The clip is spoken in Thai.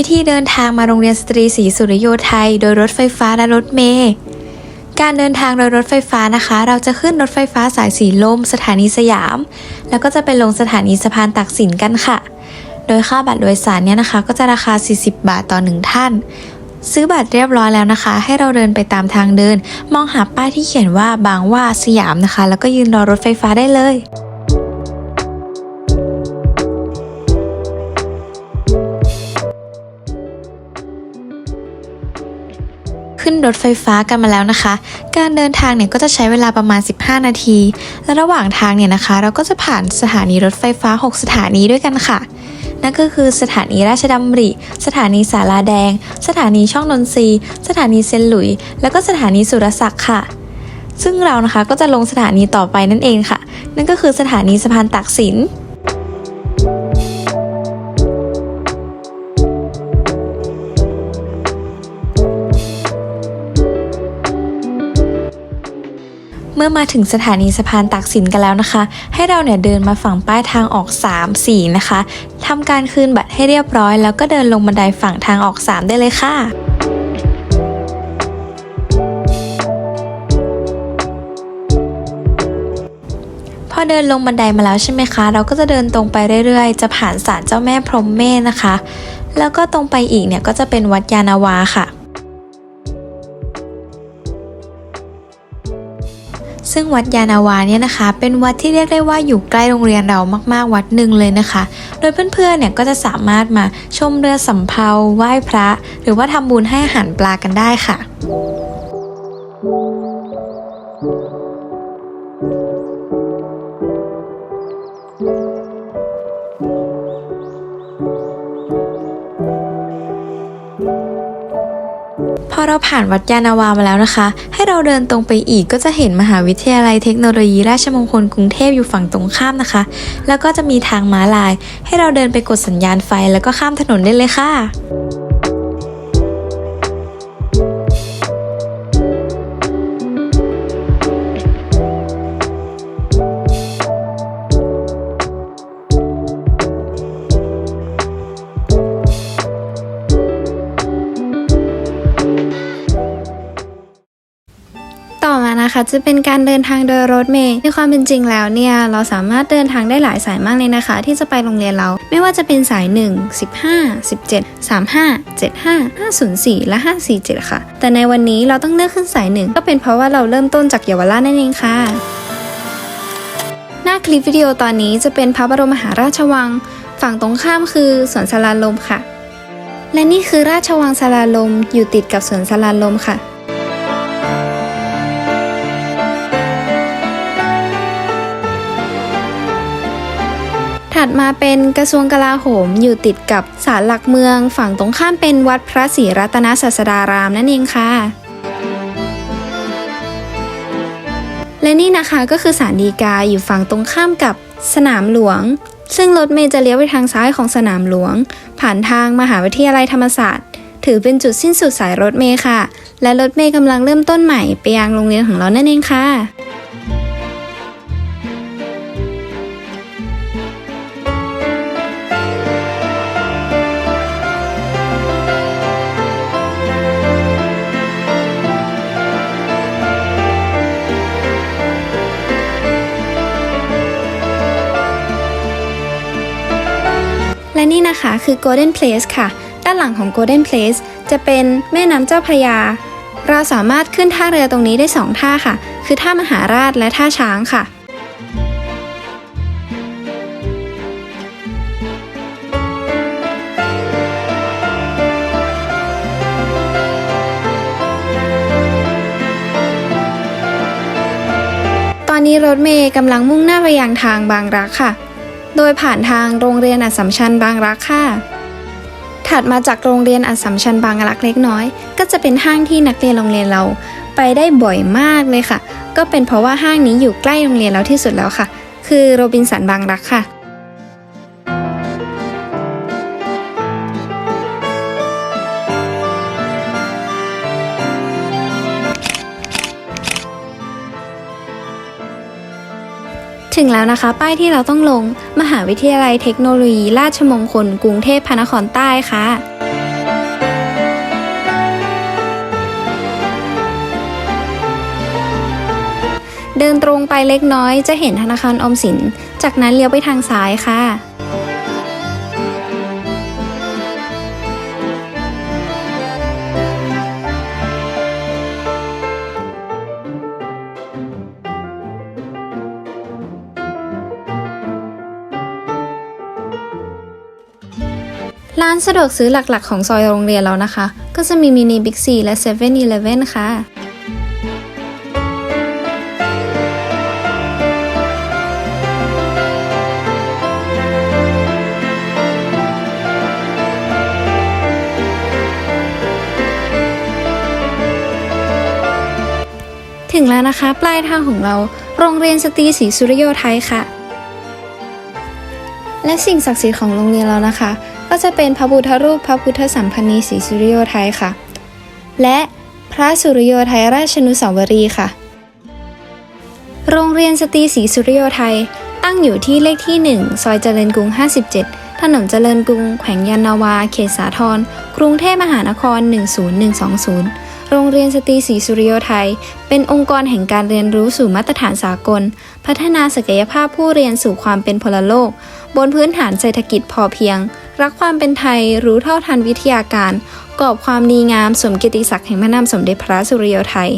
วิธีเดินทางมาโรงเรียนสตรีศรีสุริโยไทย โดยรถไฟฟ้าและรถเมล์การเดินทางโดยรถไฟฟ้านะคะ เราจะขึ้นรถไฟฟ้าสายสีลม สถานีสยาม แล้วก็จะไปลงสถานีสะพานตักสินกันค่ะ โดยค่าบัตรโดยสารเนี่ยนะคะ ก็จะราคา 40 บาทต่อหนึ่งท่าน ซื้อบัตรเรียบร้อยแล้วนะคะ ให้เราเดินไปตามทางเดิน มองหาป้ายที่เขียนว่าบางว่าสยามนะคะ แล้วก็ยืนรอรถไฟฟ้าได้เลย ขึ้นรถไฟฟ้ากันมาแล้วนะคะ การเดินทางเนี่ยก็จะใช้เวลาประมาณ 15 นาที และระหว่างทางเนี่ยนะคะ เราก็จะผ่านสถานีรถไฟฟ้า 6 สถานีด้วยกันค่ะ นั่นก็คือสถานีราชดำริ สถานีสาราแดง สถานีช่องนนทรีย์สถานีเซนหลุย แล้วก็สถานีสุรศักดิ์ค่ะ ซึ่งเรานะคะก็จะลงสถานีต่อไปนั่นเองค่ะ นั่นก็คือสถานีสะพานตักสิน เมื่อมาถึงสถานีสะพานตักสินกันแล้วนะคะ ให้เราเนี่ยเดินมาฝั่งป้ายทางออก 3 4 นะคะทำการคืนบัตรให้เรียบร้อย แล้วก็เดินลงบันไดฝั่งทางออก 3 ได้เลยค่ะพอเดินลงบันไดมาแล้วใช่ไหมคะ เราก็จะเดินตรงไปเรื่อยๆ จะผ่านศาลเจ้าแม่พรหมเมธนะคะ แล้วก็ตรงไปอีกเนี่ยก็จะเป็นวัดยานาวาค่ะ ซึ่งวัดยานาวาเนี่ยนะคะ เป็นวัดที่เรียกได้ว่าอยู่ใกล้โรงเรียนเรามากๆวัดหนึ่งเลยนะคะ โดยเพื่อนๆเนี่ยก็จะสามารถมาชมเรือสำเภาไหว้พระ หรือว่าทำบุญให้อาหารปลากันได้ค่ะ พอเราผ่านวัดยานาวามาแล้วนะคะ ให้เราเดินตรงไปอีกก็จะเห็นมหาวิทยาลัยเทคโนโลยีราชมงคลกรุงเทพอยู่ฝั่งตรงข้ามนะคะ แล้วก็จะมีทางม้าลาย ให้เราเดินไปกดสัญญาณไฟแล้วก็ข้ามถนนได้เลยค่ะ นะคะจะเป็นการเดินทางโดยรถเมล์ในความเป็นจริงแล้วเนี่ยเราสามารถเดินทางได้หลายสายมากเลยนะคะ ที่จะไปโรงเรียนเรา ไม่ว่าจะเป็นสาย 1 15 17 35 75 504 และ 547 ค่ะ แต่ในวันนี้เราต้องเลือกขึ้นสายหนึ่งก็เป็นเพราะว่าเราเริ่มต้นจากเยาวราชนั่นเองค่ะหน้าคลิปวิดีโอตอนนี้จะเป็นพระบรมมหาราชวัง ฝั่งตรงข้ามคือสวนสาราลมค่ะ และนี่คือราชวังสาราลมอยู่ติดกับสวนสาราลมค่ะ ดมาเป็นกระทรวงกลาโหมอยู่ติดกับศาลหลักเมือง ฝั่งตรงข้ามเป็นวัดพระศรีรัตนศาสดารามนั่นเองค่ะ และนี่นะคะก็คือศาลฎีกาอยู่ฝั่งตรงข้ามกับสนามหลวง ซึ่งรถเมล์จะเลี้ยวไปทางซ้ายของสนามหลวง ผ่านทางมหาวิทยาลัยธรรมศาสตร์ ถือเป็นจุดสิ้นสุดสายรถเมล์ค่ะ และรถเมล์กำลังเริ่มต้นใหม่ไปยังโรงเรียนของเรานั่นเองค่ะ และนี่นะคะคือ Golden Place ค่ะ ด้านหลังของ Golden Place จะเป็นแม่น้ำเจ้าพระยา เราสามารถขึ้นท่าเรือตรงนี้ได้ 2 ท่าค่ะ คือท่ามหาราชและท่าช้างค่ะตอนนี้รถเมย์กำลังมุ่งหน้าไปยังทางบางรักค่ะ โดยผ่านทางโรงเรียนอัสสัมชัญบางรักค่ะ ถัดมาจากโรงเรียนอัสสัมชัญบางรักเล็กน้อย ก็จะเป็นห้างที่นักเรียนโรงเรียนเราไปได้บ่อยมากเลยค่ะ ก็เป็นเพราะว่าห้างนี้อยู่ใกล้โรงเรียนเราที่สุดแล้วค่ะ คือโรบินสันบางรักค่ะ ถึงแล้วนะคะ ป้ายที่เราต้องลง มหาวิทยาลัยเทคโนโลยี ราชมงคล กรุงเทพพระนครใต้ค่ะเดินตรงไปเล็กน้อยจะเห็นธนาคารอมสิน จากนั้นเลี้ยวไปทางซ้ายค่ะ ร้านสะดวกซื้อหลักๆ ของซอยโรงเรียนเรานะคะ ก็จะมีมินิบิ๊กซีและ7 e เ e ่ e อค่ะถึงแล้วนะคะ ปลายทางของเรา โรงเรียนสตรีศรีสุริโยไทยค่ะ และสิ่งศักดิ์สิทธิ์ของโรงเรียนเรานะคะ ก็จะเป็นพระพุทธรูปพระพุทธสัมพันนีศรีสุริโยไทยค่ะ และพระสุริโยไทยราชนุสาวรีค่ะ โรงเรียนสตรีศรีสุริโยไทยตั้งอยู่ที่เลขที่ 1 ซอยเจริญกรุง 57 ถนนเจริญกรุง แขวงยานนาวา เขตสาทรกรุงเทพมหานคร 10120 โรงเรียนสตรีศรีสุริโยไทย เป็นองค์กรแห่งการเรียนรู้สู่มาตรฐานสากล พัฒนาศักยภาพผู้เรียนสู่ความเป็นพลโลก บนพื้นฐานเศรษฐกิจพอเพียง รักความเป็นไทยรู้เท่าทันวิทยาการ กอบความดีงามสมเกียรติศักดิ์แห่งพระนามสมเด็จพระสุริโยไทย